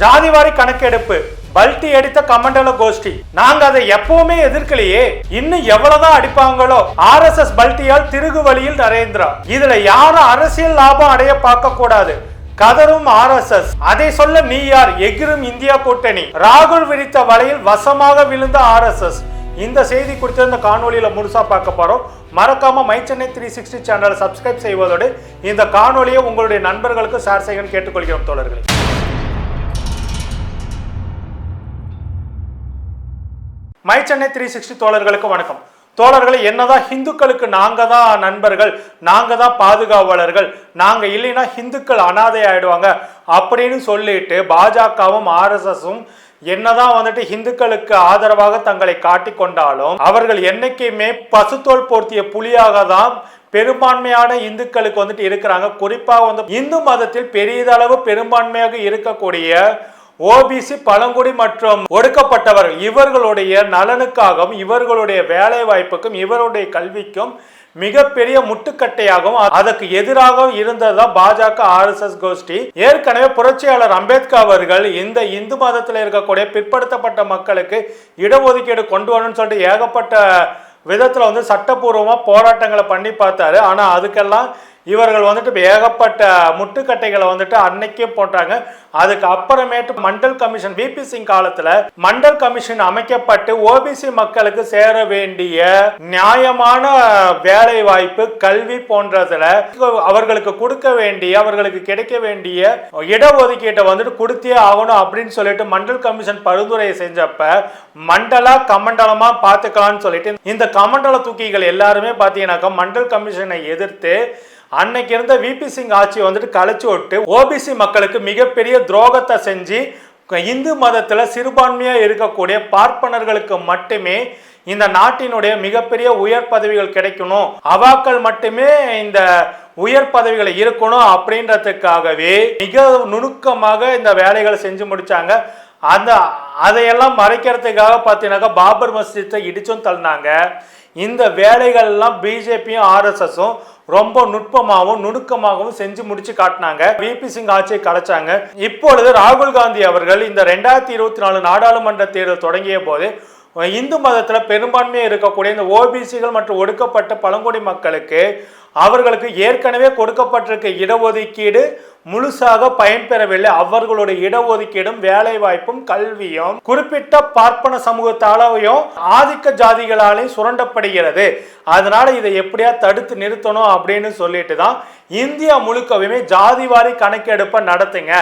ஜாதிவாரி கணக்கெடுப்பு பல்டி அடித்த கமண்டல கோஷ்டி. நாங்க அதை எப்பவுமே எதிர்க்கலையே. இன்னும் எவ்வளவுதான் அடிப்பாங்களோ ஆர் எஸ் எஸ் பல்டியால் திருகு வழியில் நரேந்திரா. இதுல யாரும் அரசியல் லாபம் அடைய பார்க்க கூடாது? கதரும் ஆர் எஸ் எஸ். அதை சொல்ல நீ யார்? எகிரும் இந்தியா கூட்டணி. ராகுல் விரித்த வலையில் வசமாக விழுந்த ஆர் எஸ் எஸ். இந்த செய்தி குறித்து இந்த காணொலியில முழுசா பார்க்க போறோம். மறக்காம மை சென்னை த்ரீ சிக்ஸ்டி சேனலை சப்ஸ்கிரைப் செய்வதோடு இந்த காணொலியை உங்களுடைய நண்பர்களுக்கு ஷேர் செய்யணும்னு கேட்டுக்கொள்கிறோம் தோழர்களே. மை சென்னை த்ரீ சிக்ஸ்டி தோழர்களுக்கு வணக்கம். தோழர்களை என்னதான் ஹிந்துக்களுக்கு நாங்க தான் நண்பர்கள் நாங்க தான் பாதுகாவலர்கள் நாங்க இல்லைன்னா ஹிந்துக்கள் அனாதை ஆயிடுவாங்க அப்படின்னு சொல்லிட்டு பாஜகவும் ஆர்எஸ்எஸும் என்னதான் வந்துட்டு ஹிந்துக்களுக்கு ஆதரவாக தங்களை காட்டிக்கொண்டாலும் அவர்கள் என்னைக்குமே பசுத்தோல் போர்த்திய புலியாக தான் பெரும்பான்மையான இந்துக்களுக்கு வந்துட்டு இருக்கிறாங்க. குறிப்பாக வந்து இந்து மதத்தில் பெரியதளவு பெரும்பான்மையாக இருக்கக்கூடிய ஓபிசி பழங்குடி மற்றும் ஒடுக்கப்பட்டவர்கள் இவர்களுடைய நலனுக்காகவும் இவர்களுடைய வேலை வாய்ப்புக்கும் இவருடைய கல்விக்கும் மிகப்பெரிய முட்டுக்கட்டையாகவும் அதற்கு எதிராக இருந்ததுதான் பாஜக ஆர்எஸ்எஸ் கோஷ்டி. ஏற்கனவே புரட்சியாளர் அம்பேத்கர் அவர்கள் இந்த இந்து மதத்தில் இருக்கக்கூடிய பிற்படுத்தப்பட்ட மக்களுக்கு இடஒதுக்கீடு கொண்டு வரணும்னு சொல்லிட்டு ஏகப்பட்ட விதத்தில் வந்து சட்டப்பூர்வமாக போராட்டங்களை பண்ணி பார்த்தாரு. ஆனால் அதுக்கெல்லாம் இவர்கள் வந்துட்டு ஏகப்பட்ட முட்டுக்கட்டைகளை வந்துட்டு அன்னைக்கே போட்டாங்க. அதுக்கு அப்புறமேட்டு மண்டல் கமிஷன் விபி சிங் காலத்துல மண்டல் கமிஷன் அமைக்கப்பட்டு ஓபிசி மக்களுக்கு சேர வேண்டிய நியாயமான வேலை வாய்ப்பு கல்வி போன்றதுல அவர்களுக்கு கொடுக்க வேண்டிய அவர்களுக்கு கிடைக்க வேண்டிய இடஒதுக்கீட்டை வந்துட்டு கொடுத்தே ஆகணும் அப்படின்னு சொல்லிட்டு மண்டல் கமிஷன் பரிந்துரையை செஞ்சப்ப மண்டலா கமண்டலமா பார்த்துக்கலாம்னு சொல்லிட்டு இந்த கமண்டல தூக்கிகள் எல்லாருமே பார்த்தீங்கன்னாக்கா மண்டல் கமிஷனை எதிர்த்து அன்னைக்கு இருந்த விபி சிங் ஆட்சி வந்துட்டு கழிச்சு விட்டு ஓபிசி மக்களுக்கு மிகப்பெரிய துரோகத்தை செஞ்சு இந்து மதத்தில் சிறுபான்மையாக இருக்கக்கூடிய பார்ப்பனர்களுக்கு மட்டுமே இந்த நாட்டினுடைய மிகப்பெரிய உயர் பதவிகள் கிடைக்கணும். அவாக்கள் மட்டுமே இந்த உயர் பதவிகளை இருக்கணும் அப்படின்றதுக்காகவே மிக நுணுக்கமாக இந்த வேலைகளை செஞ்சு முடிச்சாங்க. அந்த அதையெல்லாம் மறைக்கிறதுக்காக பார்த்தீங்கன்னாக்கா பாபர் மஸ்ஜித்தை இடிச்சும் தள்ளினாங்க. இந்த வேலைகள்லாம் பிஜேபியும் ஆர்எஸ்எஸும் ரொம்ப நுட்பமாகவும் நுணுக்கமாகவும் செஞ்சு முடிச்சு காட்டினாங்க. விபி சிங் ஆட்சியை கலைச்சாங்க. இப்பொழுது ராகுல் காந்தி அவர்கள் இந்த ரெண்டாயிரத்தி இருபத்தி நாலு நாடாளுமன்ற தேர்தல் தொடங்கிய போது இந்து மதத்தில் பெரும்பான்மையாக இருக்கக்கூடிய இந்த ஓபிசிகள் மற்றும் ஒடுக்கப்பட்ட பழங்குடி மக்களுக்கு அவர்களுக்கு ஏற்கனவே கொடுக்கப்பட்டிருக்க இடஒதுக்கீடு முழுசாக பயன்பெறவில்லை. அவர்களுடைய இடஒதுக்கீடும் வேலை வாய்ப்பும் கல்வியும் குறிப்பிட்ட பார்ப்பன சமூகத்தாலையும் ஆதிக்க ஜாதிகளாலையும் சுரண்டப்படுகிறது. அதனால இதை எப்படியா தடுத்து நிறுத்தணும் அப்படின்னு சொல்லிட்டு தான் இந்தியா முழுக்கவுமே ஜாதிவாரி கணக்கெடுப்பை நடத்துங்க.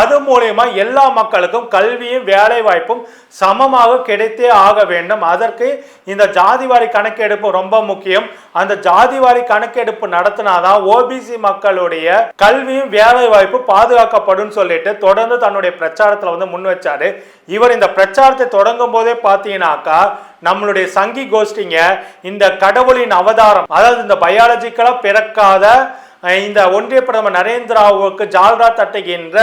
அது மூலயமா எல்லா மக்களுக்கும் கல்வியும் வேலை வாய்ப்பும் சமமாக கிடைத்தே ஆக வேண்டும். அதற்கு இந்த ஜாதிவாரி கணக்கெடுப்பு ரொம்ப முக்கியம். அந்த ஜாதிவாரி கணக்கெடுப்பு நடத்தினாதான் ஓபிசி மக்களுடைய கல்வியும் வேலை வாய்ப்பு பாதுகாக்கப்படும் சொல்லிட்டு தொடர்ந்து தன்னுடைய பிரச்சாரத்தில் வந்து முன் வச்சாரு. இவர் இந்த பிரச்சாரத்தை தொடங்கும் போதே பார்த்தீங்கன்னாக்கா நம்மளுடைய சங்கி கோஷ்டிங்க இந்த கடவுளின் அவதாரம் அதாவது இந்த பயாலஜிக்கலாக பிறக்காத இந்த ஒன்றிய பிரதமர் நரேந்திராவுக்கு ஜால்ரா தட்டுகின்ற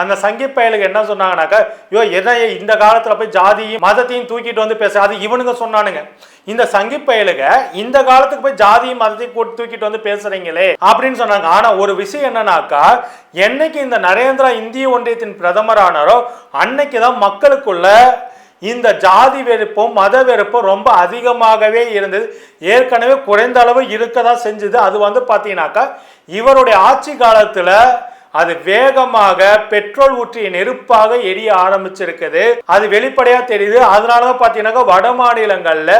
அந்த சங்கி பயலுக்கு என்ன சொன்னாங்கனாக்கா ஐயோ எதை இந்த காலத்துல போய் ஜாதியும் மதத்தையும் தூக்கிட்டு வந்து பேச அது இவனுங்க சொன்னானுங்க. இந்த சங்கி பயலுக இந்த காலத்துக்கு போய் ஜாதியும் மதத்தையும் கூட்டு தூக்கிட்டு வந்து பேசுறீங்களே அப்படின்னு சொன்னாங்க. ஆனா ஒரு விஷயம் என்னன்னாக்கா என்னைக்கு இந்த நரேந்திரா இந்திய ஒன்றியத்தின் பிரதமர் ஆனாரோ அன்னைக்கு தான் மக்களுக்குள்ள இந்த ஜாதி வெறுப்பும் மத வெறுப்பும் ரொம்ப அதிகமாகவே இருந்தது. ஏற்கனவே குறைந்த அளவு இருக்க தான் செஞ்சது. அது வந்து பார்த்தீங்கன்னாக்கா இவருடைய ஆட்சி காலத்தில் அது வேகமாக பெட்ரோல் ஊற்றிய நெருப்பாக எரிய ஆரம்பிச்சிருக்குது. அது வெளிப்படையாக தெரியுது. அதனால தான் பார்த்தீங்கன்னாக்கா வட மாநிலங்களில்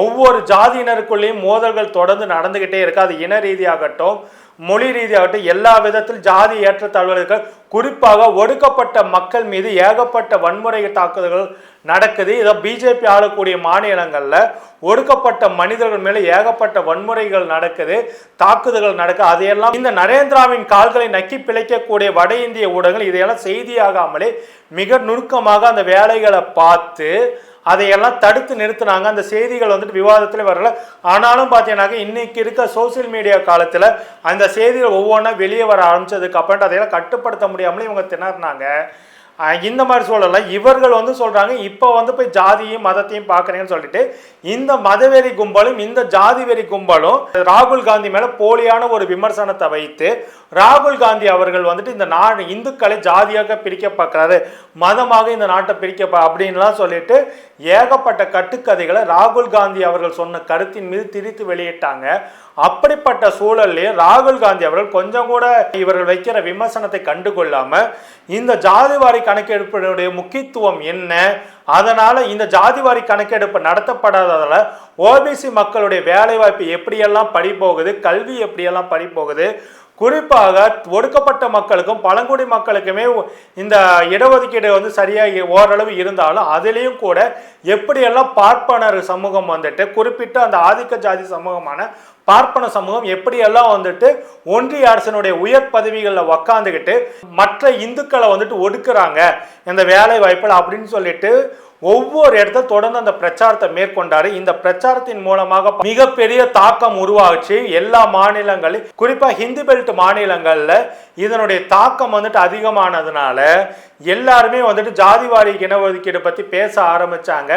ஒவ்வொரு ஜாதியினருக்குள்ளேயும் மோதல்கள் தொடர்ந்து நடந்துக்கிட்டே இருக்குது அது இன ரீதியாகட்டும் மொழி ரீதியாகட்டும் எல்லா விதத்தில் ஜாதி ஏற்றத்தாழ்வுகள் குறிப்பாக ஒடுக்கப்பட்ட மக்கள் மீது ஏகப்பட்ட வன்முறை தாக்குதல்கள் நடக்குது. இதை பிஜேபி ஆளக்கூடிய மாநிலங்களில் ஒடுக்கப்பட்ட மனிதர்கள் மேலே ஏகப்பட்ட வன்முறைகள் நடக்குது தாக்குதல்கள் நடக்குது. அதையெல்லாம் இந்த நரேந்திராவின் கால்களை நக்கி பிழைக்கக்கூடிய வட இந்திய ஊடகங்கள் இதையெல்லாம் செய்தியாகாமலே மிக நுணுக்கமாக அந்த வேலைகளை பார்த்து அதையெல்லாம் தடுத்து நிறுத்தினாங்க. அந்த செய்திகள் வந்துட்டு விவாதத்தில் வரல. ஆனாலும் பார்த்தீங்கன்னாக்க இன்னைக்கு இருக்க சோசியல் மீடியா காலத்தில் அந்த செய்திகள் ஒவ்வொன்றா வெளியே வர ஆரம்பிச்சதுக்கு அப்புறம் அதையெல்லாம் கட்டுப்படுத்த முடியாமலே இவங்க திணறினாங்க. இந்த மாதிரி சூழலில் இவர்கள் வந்து சொல்கிறாங்க இப்போ வந்து போய் ஜாதியும் மதத்தையும் பார்க்குறீங்கன்னு சொல்லிட்டு இந்த மதவெறி கும்பலும் இந்த ஜாதி வெறி கும்பலும் ராகுல் காந்தி மேலே போலியான ஒரு விமர்சனத்தை வைத்து ராகுல் காந்தி அவர்கள் வந்துட்டு இந்த நாடு இந்துக்களை ஜாதியாக பிரிக்க பார்க்குறாரு மதமாக இந்த நாட்டை பிரிக்க அப்படின்லாம் சொல்லிட்டு ஏகப்பட்ட கட்டுக்கதைகளை ராகுல் காந்தி அவர்கள் சொன்ன கருத்தின் மீது திரித்து வெளியிட்டாங்க. அப்படிப்பட்ட சூழல்லே ராகுல் காந்தி அவர்கள் கொஞ்சம் கூட இவர்கள் வைக்கிற விமர்சனத்தை கண்டுகொள்ளாம இந்த ஜாதிவாரி கணக்கெடுப்பினுடைய முக்கியத்துவம் என்ன? அதனால இந்த ஜாதிவாரி கணக்கெடுப்பு நடத்தப்படாததால ஓபிசி மக்களுடைய வேலைவாய்ப்பு எப்படியெல்லாம் படி போகுது கல்வி எப்படியெல்லாம் படி போகுது குறிப்பாக ஒடுக்கப்பட்ட மக்களுக்கும் பழங்குடி மக்களுக்குமே இந்த இடஒதுக்கீடு வந்து சரியாக ஓரளவு இருந்தாலும் அதுலேயும் கூட எப்படியெல்லாம் பார்ப்பனர் சமூகம் வந்துட்டு குறிப்பிட்ட அந்த ஆதிக்க ஜாதி சமூகமான பார்ப்பன சமூகம் எப்படியெல்லாம் வந்துட்டு ஒன்றிய அரசனுடைய உயர் பதவிகளில் உக்காந்துக்கிட்டு மற்ற இந்துக்களை வந்துட்டு ஒடுக்குறாங்க இந்த வேலை வாய்ப்பில் அப்படின்னு சொல்லிட்டு ஒவ்வொரு இடத்துல தொடர்ந்து அந்த பிரச்சாரத்தை மேற்கொண்டாரு. இந்த பிரச்சாரத்தின் மூலமாக மிகப்பெரிய தாக்கம் உருவாச்சு. எல்லா மாநிலங்களையும் குறிப்பாக ஹிந்தி பெல்ட் மாநிலங்களில் இதனுடைய தாக்கம் வந்துட்டு அதிகமானதுனால எல்லாருமே வந்துட்டு ஜாதிவாரி இனஒதுக்கீடு பற்றி பேச ஆரம்பிச்சாங்க.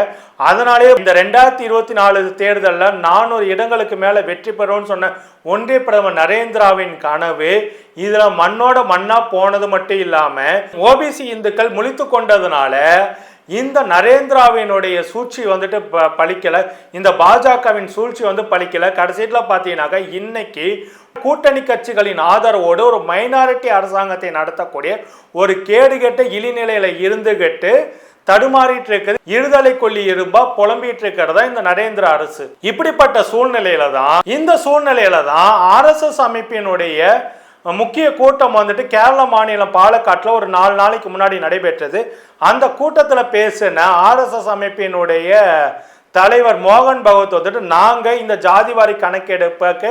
அதனாலே இந்த ரெண்டாயிரத்தி இருபத்தி நாலு தேர்தலில் நானூறு இடங்களுக்கு மேலே வெற்றி பெறும்னு சொன்ன ஒன்றிய பிரதமர் நரேந்திராவின் கனவு இதில் மண்ணோட மண்ணாக போனது மட்டும் இல்லாமல் ஓபிசி இந்துக்கள் முழித்து கொண்டதுனால இந்த நரேந்திராவினுடைய சூழ்ச்சி வந்துட்டு ப- பழிக்கலை. இந்த பாஜகவின் சூழ்ச்சி வந்து பழிக்கலை. கடைசியில் பார்த்தீங்கன்னாக்கா இன்னைக்கு கூட்டணி கட்சிகளின் ஆதரவோடு ஒரு மைனாரிட்டி அரசாங்கத்தை நடத்தக்கூடிய ஒரு கேடுகெட்ட இழிநிலையில இருந்துகிட்டு தடுமாறிட்டு இருக்குது. இருதலை கொல்லி இரும்பா புலம்பிட்டு இருக்கிறதா இந்த நரேந்திர அரசு. இப்படிப்பட்ட சூழ்நிலையில தான் இந்த சூழ்நிலையில தான் ஆர்எஸ்எஸ் அமைப்பினுடைய முக்கிய கூட்டம் வந்துட்டு கேரள மாநிலம் பாலக்காட்டில் ஒரு நாலு நாளைக்கு முன்னாடி நடைபெற்றது. அந்த கூட்டத்தில் பேசின ஆர்எஸ்எஸ் அமைப்பினுடைய தலைவர் மோகன் பகவத் வந்துட்டு நாங்கள் இந்த ஜாதிவாரி கணக்கெடுப்புக்கு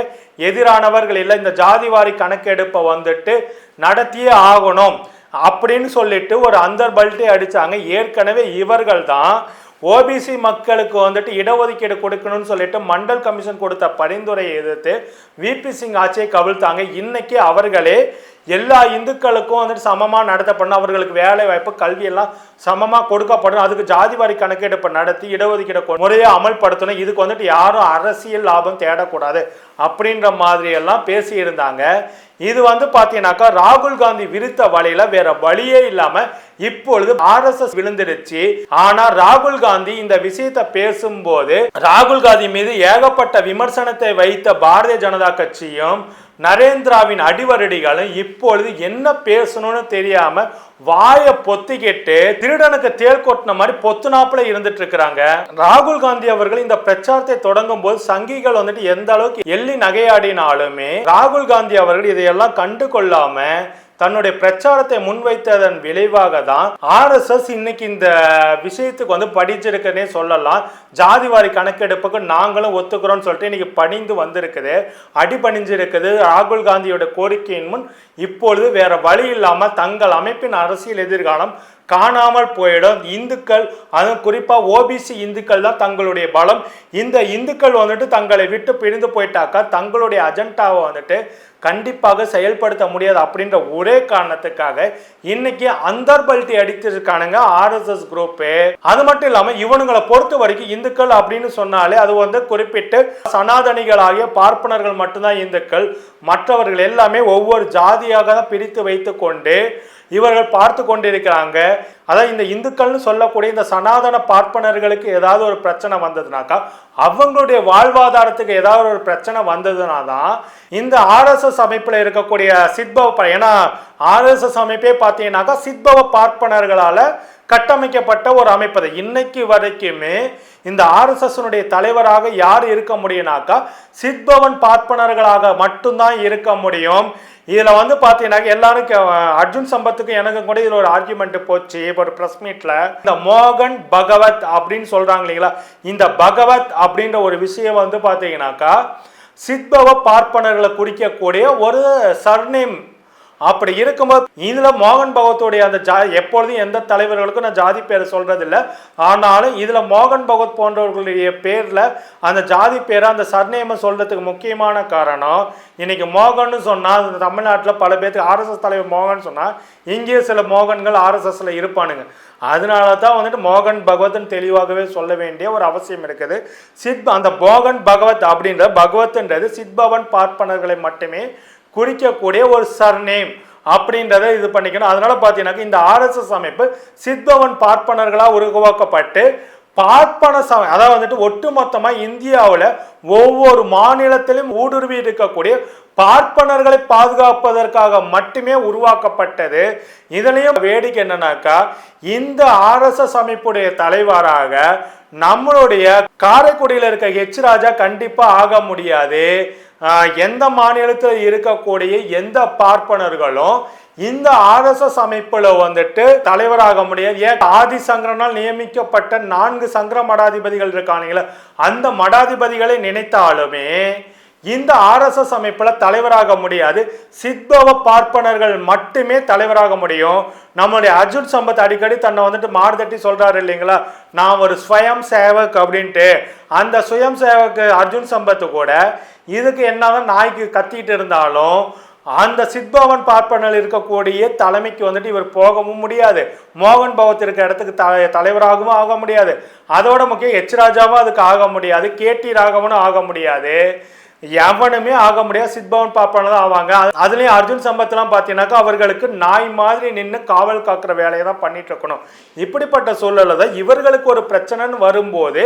எதிரானவர்கள் இல்லை இந்த ஜாதிவாரி கணக்கெடுப்பை வந்துட்டு நடத்தியே ஆகணும். அப்படின்னு சொல்லிட்டு ஒரு அந்தர் பல்ட்டே அடித்தாங்க ஏற்கனவே இவர்கள் தான் ஓபிசி மக்களுக்கு வந்துட்டு இடஒதுக்கீடு கொடுக்கணும்னு சொல்லிட்டு மண்டல் கமிஷன் கொடுத்த பரிந்துரையை எதிர்த்து விபி சிங் ஆட்சியை கவிழ்த்தாங்க. இன்னைக்கு அவர்களே எல்லா இந்துக்களுக்கும் வந்துட்டு சமமாக நடத்தப்படணும் அவர்களுக்கு வேலை வாய்ப்பு கல்வியெல்லாம் சமமாக கொடுக்கப்படணும். அதுக்கு ஜாதிவாரி கணக்கெடுப்பு நடத்தி இடஒதுக்கீடு முறையை அமல்படுத்தணும். இதுக்கு வந்துட்டு யாரும் அரசியல் லாபம் தேடக்கூடாது அப்படின்ற மாதிரியெல்லாம் பேசியிருந்தாங்க. இது வந்து பார்த்தீங்கன்னாக்கா ராகுல் காந்தி விரித்த வலையில வேற வழியே இல்லாம இப்பொழுது ஆர்எஸ்எஸ் விழுந்துருச்சு ஆனா ராகுல் காந்தி இந்த விஷயத்தை பேசும்போது ராகுல் காந்தி மீது ஏகப்பட்ட விமர்சனத்தை வைத்த பாரதிய ஜனதா கட்சியும் நரேந்திராவின் அடிவரடிகளும் இப்பொழுது என்ன பேசணும்னு தெரியாம வாயை பொத்திக்கிட்டு திருடனுக்கு தேள் கொட்டின மாதிரி பொத்துனாப்புல இருந்துட்டு இருக்கிறாங்க ராகுல் காந்தி அவர்கள் இந்த பிரச்சாரத்தை தொடங்கும் போது சங்கிகள் வந்துட்டு எந்த அளவுக்கு எள்ளி நகையாடினாலுமே ராகுல் காந்தி அவர்கள் இதையெல்லாம் கண்டு கொள்ளாம தன்னுடைய பிரச்சாரத்தை முன்வைத்ததன் விளைவாக தான் ஆர்எஸ்எஸ் இன்னைக்கு இந்த விஷயத்துக்கு வந்து படிச்சிருக்கனே சொல்லலாம். ஜாதிவாரி கணக்கெடுப்புக்கு நாங்களும் ஒத்துக்கிறோம்னு சொல்லிட்டு இன்னைக்கு பணிந்து வந்திருக்குது. அடிபணிஞ்சிருக்குது. ராகுல் காந்தியோட கோரிக்கையின் முன் இப்பொழுது வேற வழி இல்லாமல் தங்கள் அமைப்பின் அரசியல் எதிர்காலம் காணாமல் போயிடும். இந்துக்கள் அதுவும் குறிப்பாக ஓபிசி இந்துக்கள் தான் தங்களுடைய பலம். இந்த இந்துக்கள் வந்துட்டு தங்களை விட்டு பிரிந்து போயிட்டாக்கா தங்களுடைய அஜெண்டாவை வந்துட்டு கண்டிப்பாக செயல்படுத்த முடியாது அப்படின்ற ஒரே காரணத்துக்காக இன்னைக்கு அந்தர்பல்ட்டி அடித்திருக்கானுங்க ஆர்எஸ்எஸ் குரூப்பு அது மட்டும் இல்லாமல் இவனுங்களை பொறுத்த வரைக்கும் இந்துக்கள் அப்படின்னு சொன்னாலே அது வந்து குறிப்பிட்டு சனாதனிகளாகிய பார்ப்பனர்கள் மட்டும்தான் இந்துக்கள். மற்றவர்கள் எல்லாமே ஒவ்வொரு ஜாதியாக தான் பிரித்து வைத்துக்கொண்டு இவர்கள் பார்த்து கொண்டிருக்கிறாங்க. அதான் இந்த இந்துக்கள்னு சொல்லக்கூடிய இந்த சனாதன பார்ப்பனர்களுக்கு ஏதாவது ஒரு பிரச்சனை வந்ததுனாக்கா அவங்களுடைய வாழ்வாதாரத்துக்கு ஏதாவது ஒரு பிரச்சனை வந்ததுனா தான் இந்த ஆர்எஸ்எஸ் அமைப்பில் இருக்கக்கூடிய சித்பவ ப- ஏன்னா ஆர்எஸ்எஸ் அமைப்பே பார்த்தீங்கன்னாக்கா சித்பவ பார்ப்பனர்களால் கட்டமைக்கப்பட்ட ஒரு அமைப்பு இன்னைக்கு வரைக்குமே இந்த ஆர்எஸ்எஸ்னுடைய தலைவராக யார் இருக்க முடியும்னாக்கா சித்பவன் பார்ப்பனர்களாக மட்டும்தான் இருக்க முடியும். இதில் வந்து பார்த்தீங்கன்னா எல்லாரும் அர்ஜுன் சம்பத்துக்கு எனக்கு கூட இதில் ஒரு ஆர்குமெண்ட் போச்சு ஒரு ப்ரெஸ் மீட்டில் இந்த மோகன் பகவத் அப்படின்னு சொல்கிறாங்க இல்லைங்களா? இந்த பகவத் அப்படின்ற ஒரு விஷயம் வந்து பார்த்தீங்கன்னாக்கா சித்பவ பார்ப்பனர்களை குறிக்கக்கூடிய ஒரு சர்நேம் அப்படி இருக்கும்போது இதுல மோகன் பகவத்துடைய அந்த ஜா எப்பொழுதும் எந்த தலைவர்களுக்கும் நான் ஜாதி பேரை சொல்றதில்ல. ஆனாலும் இதுல மோகன் பகவத் போன்றவர்களுடைய பேர்ல அந்த ஜாதி பேரை அந்த சர்நேமை சொல்றதுக்கு முக்கியமான காரணம் இன்னைக்கு மோகன்னு சொன்னா இந்த தமிழ்நாட்டில் பல பேருக்கு ஆர்எஸ்எஸ் தலைவர் மோகன் சொன்னா இங்கே சில மோகன்கள் ஆர்எஸ்எஸ்ல இருப்பானுங்க. அதனால தான் வந்துட்டு மோகன் பகவத்னு தெளிவாகவே சொல்ல வேண்டிய ஒரு அவசியம் இருக்குது. சித் அந்த மோகன் பகவத் அப்படின்ற பகவத்ன்றது சித்பவன் பார்ப்பனர்களை மட்டுமே குறிக்கக்கூடிய ஒரு சர்நேம் அப்படின்றத இது பண்ணிக்கணும். அதனால பார்த்தீங்கன்னாக்க இந்த ஆர்எஸ்எஸ் அமைப்பு சித்பவன் பார்ப்பனர்களாக உருவாக்கப்பட்டு பார்ப்பன சம அதாவது வந்துட்டு ஒட்டுமொத்தமாக இந்தியாவில் ஒவ்வொரு மாநிலத்திலும் ஊடுருவி இருக்கக்கூடிய பார்ப்பனர்களை பாதுகாப்பதற்காக மட்டுமே உருவாக்கப்பட்டது. இதுலேயும் வேடிக்கை என்னன்னாக்கா இந்த ஆர்எஸ்எஸ் அமைப்புடைய தலைவராக நம்மளுடைய காரைக்குடியில் இருக்க ஹெச் ராஜா கண்டிப்பாக ஆக முடியாது. எந்த மாநிலத்தில் இருக்கக்கூடிய எந்த பார்ப்பனர்களும் இந்த ஆர்எஸ்எஸ் அமைப்பில் வந்துட்டு தலைவராக முடியாது. ஏன்? ஆதி சங்கரனால் நியமிக்கப்பட்ட நான்கு சங்கர மடாதிபதிகள் இருக்கானுங்களே அந்த மடாதிபதிகளை நினைத்தாலுமே இந்த ஆர்எஸ்எஸ் அமைப்பில் தலைவராக முடியாது. சித்பவ பார்ப்பனர்கள் மட்டுமே தலைவராக முடியும். நம்மளுடைய அர்ஜுன் சம்பத் அடிக்கடி தன்னை வந்துட்டு மாறுதட்டி சொல்கிறாரு இல்லைங்களா? நான் ஒரு ஸ்வயம் சேவக் அப்படின்ட்டு. அந்த சுயம் சேவக் அர்ஜுன் சம்பத்து கூட இதுக்கு என்னதான் நாய்க்கு கத்திட்டு இருந்தாலும் அந்த சித்பவன் பார்ப்பனில் இருக்கக்கூடிய தலைமைக்கு வந்துட்டு இவர் போகவும் முடியாது. மோகன் பவத் இருக்க இடத்துக்கு த தலைவராகவும் ஆக முடியாது. அதோட முக்கியம் எச் ராஜாவும் அதுக்கு ஆக முடியாது. கேடி ராகவனும் ஆக முடியாது. எவனுமே ஆக முடியாது. சித்பவன் பாப்பான தான் ஆவாங்க. அதுலயும் அர்ஜுன் சம்பத்லாம் பார்த்தீங்கன்னாக்கா அவர்களுக்கு நாய் மாதிரி நின்று காவல் காக்கிற வேலையை தான் பண்ணிட்டு இருக்கணும். இப்படிப்பட்ட சூழலில் தான் இவர்களுக்கு ஒரு பிரச்சனைன்னு வரும்போது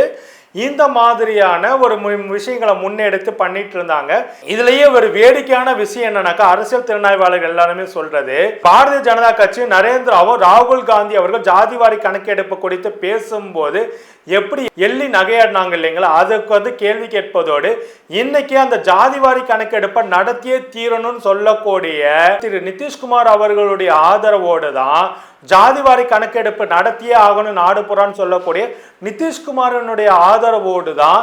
இந்த மாதிரியான ஒரு விஷயங்களை முன்னெடுத்து பண்ணிட்டு இருந்தாங்க. இதுலயே ஒரு வேடிக்கையான விஷயம் என்னன்னாக்கா அரசியல் திறனாய்வாளர்கள் எல்லாருமே சொல்றது பாரதிய ஜனதா கட்சி நரேந்திராவும் ராகுல் காந்தி அவர்கள் ஜாதிவாரி கணக்கெடுப்பு குறித்து பேசும்போது எப்படி எள்ளி நகையாடினாங்க இல்லைங்களா? அதுக்கு வந்து கேள்வி கேட்பதோடு இன்னைக்கு அந்த ஜாதிவாரி கணக்கெடுப்பை நடத்தியே தீரணும்னு சொல்லக்கூடிய திரு நிதிஷ்குமார் அவர்களுடைய ஆதரவோடு தான் ஜாதிவாரி கணக்கெடுப்பு நடத்தியே ஆகணும் நாடு புறான்னு சொல்லக்கூடிய நிதிஷ்குமாரனுடைய ஆதரவோடு தான்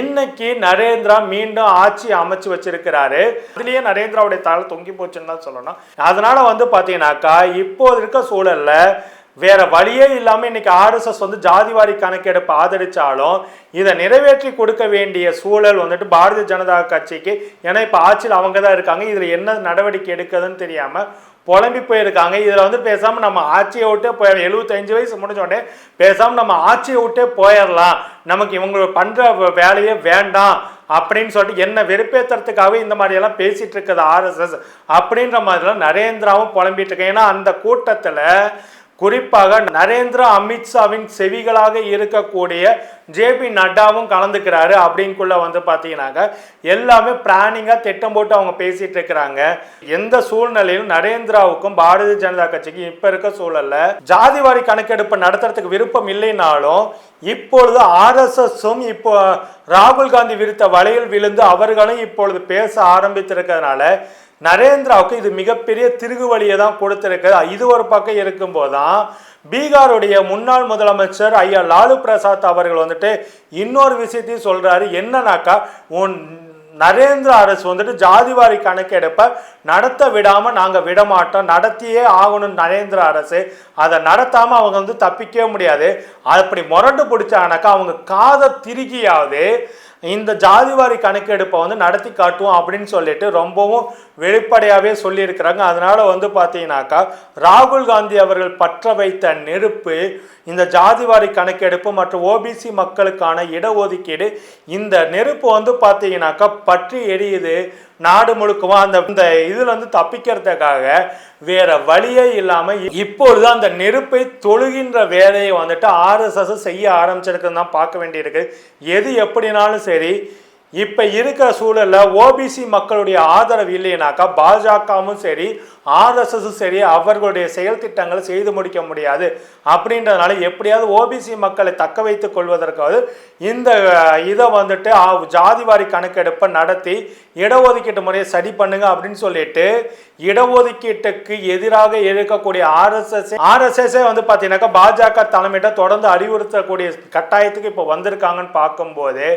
இன்னைக்கு நரேந்திரா மீண்டும் ஆட்சி அமைச்சு வச்சிருக்கிறாரு. அதுலயே நரேந்திராவுடைய தலை தொங்கி போச்சுன்னு தான் சொல்லணும். அதனால வந்து பாத்தீங்கன்னாக்கா இப்போது இருக்க சூழல்ல வேற வழியே இல்லாம இன்னைக்கு ஆர்எஸ்எஸ் வந்து ஜாதிவாரி கணக்கெடுப்பு ஆதரிச்சாலும் இதை நிறைவேற்றி கொடுக்க வேண்டிய சூழல் வந்துட்டு பாரதிய ஜனதா கட்சிக்கு ஏன்னா இப்ப ஆட்சியில் அவங்க தான் இருக்காங்க. இதுல என்ன நடவடிக்கை எடுக்குதுன்னு தெரியாம புலம்பி போயிருக்காங்க. இதில் வந்து பேசாமல் நம்ம ஆட்சியை விட்டே போயிடலாம். எழுபத்தஞ்சு வயசு முடிஞ்ச உடனே பேசாமல் நம்ம ஆட்சியை விட்டே போயிடலாம். நமக்கு இவங்க பண்ணுற வேலையே வேண்டாம் அப்படின்னு சொல்லிட்டு என்ன வெறுப்பேற்றுறதுக்காகவே இந்த மாதிரியெல்லாம் பேசிகிட்டு இருக்குது ஆர்எஸ்எஸ் அப்படின்ற மாதிரிலாம் நரேந்திராவும் புலம்பிட்டு இருக்கேன் ஏன்னா அந்த கூட்டத்தில் குறிப்பாக நரேந்திரா அமித்ஷாவின் செவிகளாக இருக்கக்கூடிய ஜேபி நட்டாவும் கலந்துக்கிறாரு அப்படின்குள்ள வந்து பார்த்தீங்கன்னாக்க எல்லாமே பிளானிங்காக திட்டம் போட்டு அவங்க பேசிட்டு இருக்கிறாங்க. எந்த சூழ்நிலையிலும் நரேந்திராவுக்கும் பாரதிய ஜனதா கட்சிக்கு இப்போ இருக்க சூழல்ல ஜாதிவாரி கணக்கெடுப்பு நடத்துறதுக்கு விருப்பம் இல்லைனாலும் இப்பொழுது ஆர்எஸ்எஸும் இப்போ ராகுல் காந்தி விருத்த வலையில் விழுந்து அவர்களும் இப்பொழுது பேச ஆரம்பித்திருக்கிறதுனால நரேந்திராவுக்கு இது மிகப்பெரிய திருகுவழியை தான் கொடுத்திருக்கு இது ஒரு பக்கம் இருக்கும்போது தான் பீகாருடைய முன்னாள் முதலமைச்சர் ஐயா லாலு பிரசாத் அவர்கள் வந்துட்டு இன்னொரு விஷயத்தையும் சொல்கிறாரு என்னன்னாக்கா உன் நரேந்திர அரசு வந்துட்டு ஜாதிவாரி கணக்கெடுப்பை நடத்த விடாமல் நாங்கள் விட மாட்டோம் நடத்தியே ஆகணும் நரேந்திர அரசு. அதை நடத்தாமல் அவங்க வந்து தப்பிக்கவே முடியாது. அப்படி முரண்டு பிடிச்சாங்கனாக்கா அவங்க காதை திருகியாவது இந்த ஜாதிவாரி கணக்கெடுப்பை வந்து நடத்தி காட்டுவோம் அப்படின்னு சொல்லிட்டு ரொம்பவும் வெளிப்படையாகவே சொல்லியிருக்கிறாங்க. அதனால் வந்து பார்த்தீங்கன்னாக்கா ராகுல் காந்தி அவர்கள் பற்ற வைத்த நெருப்பு இந்த ஜாதிவாரி கணக்கெடுப்பு மற்றும் ஓபிசி மக்களுக்கான இடஒதுக்கீடு இந்த நெருப்பு வந்து பார்த்தீங்கன்னாக்கா பற்றி எரியுது. நாடு முழுக்கமாக அந்த இந்த இதில் வந்து தப்பிக்கிறதுக்காக வேற வழியே இல்லாமல் இப்பொழுது அந்த நெருப்பை தொழுகின்ற வேலையை வந்துட்டு ஆர்எஸ்எஸ் செய்ய ஆரம்பிச்சிருக்குன்னு தான் பார்க்க வேண்டியிருக்கு. எது எப்படினாலும் சரி இப்போ இருக்கிற சூழலில் ஓபிசி மக்களுடைய ஆதரவு இல்லைனாக்கா பாஜகவும் சரி ஆர்எஸ்எஸும் சரி அவர்களுடைய செயல் திட்டங்களை செய்து முடிக்க முடியாது. அப்படின்றதுனால எப்படியாவது ஓபிசி மக்களை தக்க வைத்துக் கொள்வதற்காவது இந்த இதை வந்துட்டு ஜாதிவாரி கணக்கெடுப்பை நடத்தி இடஒதுக்கீட்டு முறையை சரி பண்ணுங்க அப்படின்னு சொல்லிட்டு இடஒதுக்கீட்டுக்கு எதிராக இருக்கக்கூடிய ஆர்எஸ்எஸ் ஆர்எஸ்எஸ்ஸே வந்து பார்த்தீங்கன்னாக்கா பாஜக தலைமையிட்ட தொடர்ந்து அறிவுறுத்தக்கூடிய கட்டாயத்துக்கு இப்போ வந்திருக்காங்கன்னு பார்க்கும்போது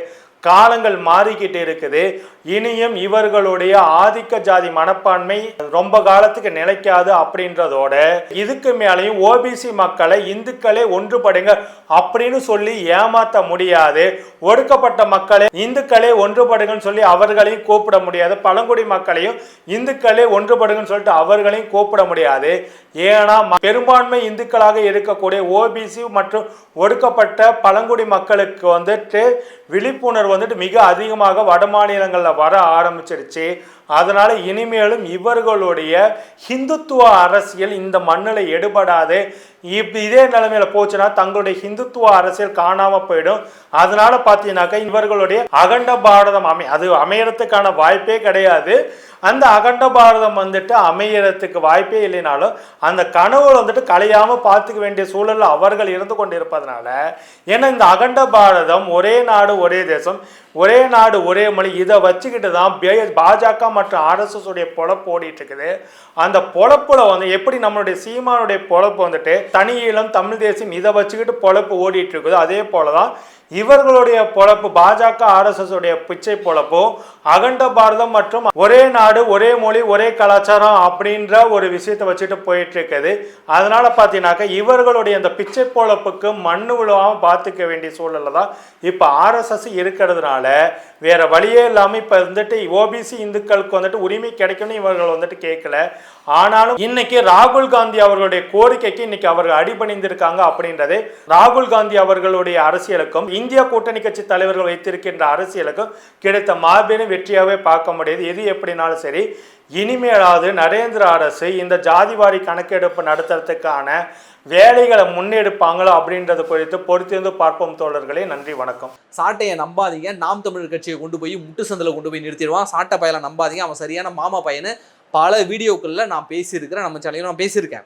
காலங்கள் மாறிக்கிட்டு இருக்குது. இனியும் இவர்களுடைய ஆதிக்க ஜாதி மனப்பான்மை ரொம்ப காலத்துக்கு நிலைக்காது அப்படின்றதோட இதுக்கு மேலேயும் ஓபிசி மக்களை இந்துக்களே ஒன்றுபடுங்க அப்படின்னு சொல்லி ஏமாத்த முடியாது. ஒடுக்கப்பட்ட மக்களை இந்துக்களே ஒன்றுபடுங்கன்னு சொல்லி அவர்களையும் கூப்பிட முடியாது. பழங்குடி மக்களையும் இந்துக்களே ஒன்றுபடுங்கன்னு சொல்லிட்டு அவர்களையும் கூப்பிட முடியாது. ஏன்னா பெரும்பான்மை இந்துக்களாக இருக்கக்கூடிய ஓபிசி மற்றும் ஒடுக்கப்பட்ட பழங்குடி மக்களுக்கு வந்துட்டு விழிப்புணர்வு வந்துட்டு மிக அதிகமாக வட மாநிலங்களில் வர ஆரம்பிச்சிருச்சு. அதனால இனிமேலும் இவர்களுடைய ஹிந்துத்துவ அரசியல் இந்த மண்ணில் எடுபடாது. இப் இதே நிலைமையில போச்சுன்னா தங்களுடைய ஹிந்துத்துவ அரசியல் காணாம போயிடும். அதனால பார்த்தீங்கன்னாக்கா இவர்களுடைய அகண்ட பாரதம் அமை அது அமையறதுக்கான வாய்ப்பே கிடையாது. அந்த அகண்ட பாரதம் வந்துட்டு அமையறதுக்கு வாய்ப்பே இல்லைனாலும் அந்த கனவுல வந்துட்டு கலையாமல் பார்த்துக்க வேண்டிய சூழல்ல அவர்கள் இருந்து கொண்டிருப்பதனால ஏன்னா இந்த அகண்ட பாரதம் ஒரே நாடு ஒரே தேசம் ஒரே நாடு ஒரே மொழி இதை வச்சுக்கிட்டு தான் பே- பாஜக மற்றும் ஆர்எஸ்எஸ் உடைய பொழப்பு ஓடிட்டு இருக்குது அந்த பொழப்புல வந்து எப்படி நம்மளுடைய சீமானுடைய பொழப்பு வந்துட்டு தனியீழம் தமிழ் தேசியம் இதை வச்சுக்கிட்டு பொழப்பு ஓடிட்டு இருக்குது அதே போலதான் இவர்களுடைய பொழப்பு பாஜக ஆர்எஸ்எஸ் உடைய பிச்சை பொழப்போ அகண்ட பாரதம் மற்றும் ஒரே நாடு ஒரே மொழி ஒரே கலாச்சாரம் அப்படின்ற ஒரு விஷயத்தை வச்சுட்டு போயிட்டு இருக்குது அதனால பார்த்தீங்கன்னாக்கா இவர்களுடைய அந்த பிச்சை பொழப்புக்கு மண்ணு விழுவாமல் பார்த்துக்க வேண்டிய சூழல்ல தான் இப்போ ஆர்எஸ்எஸ் இருக்கிறதுனால வேற வழியே இல்லாமல் இப்போ வந்துட்டு ஓபிசி இந்துக்களுக்கு வந்துட்டு உரிமை கிடைக்கும்னு இவர்கள் வந்துட்டு கேட்கல ஆனாலும் இன்னைக்கு ராகுல் காந்தி அவர்களுடைய கோரிக்கைக்கு இன்னைக்கு அவர்கள் அடிபணிந்திருக்காங்க அப்படின்றது ராகுல் காந்தி அவர்களுடைய அரசியலுக்கும் இந்திய கூட்டணி கட்சி தலைவர்கள் வைத்திருக்கின்ற அரசியலுக்கும் கிடைத்த மாபெரும் வெற்றியாகவே பார்க்க முடியுது. எது எப்படினாலும் சரி இனிமேலாவது நரேந்திர அரசு இந்த ஜாதிவாரி கணக்கெடுப்பு நடத்துறதுக்கான வேலைகளை முன்னெடுப்பாங்களோ அப்படின்றது குறித்து பொறுத்திருந்து பார்ப்போம் தோழர்களே. நன்றி வணக்கம். சாட்டையை நம்பாதீங்க. நாம் தமிழர் கட்சியை கொண்டு போய் முட்டு சந்தில் கொண்டு போய் நிறுத்திடுவான். சாட்டை பயலை நம்பாதீங்க. அவன் சரியான மாமா பையனு பல வீடியோக்களில் நான் பேசியிருக்கிறேன். நம்ம சேனலில் நான் பேசியிருக்கேன்.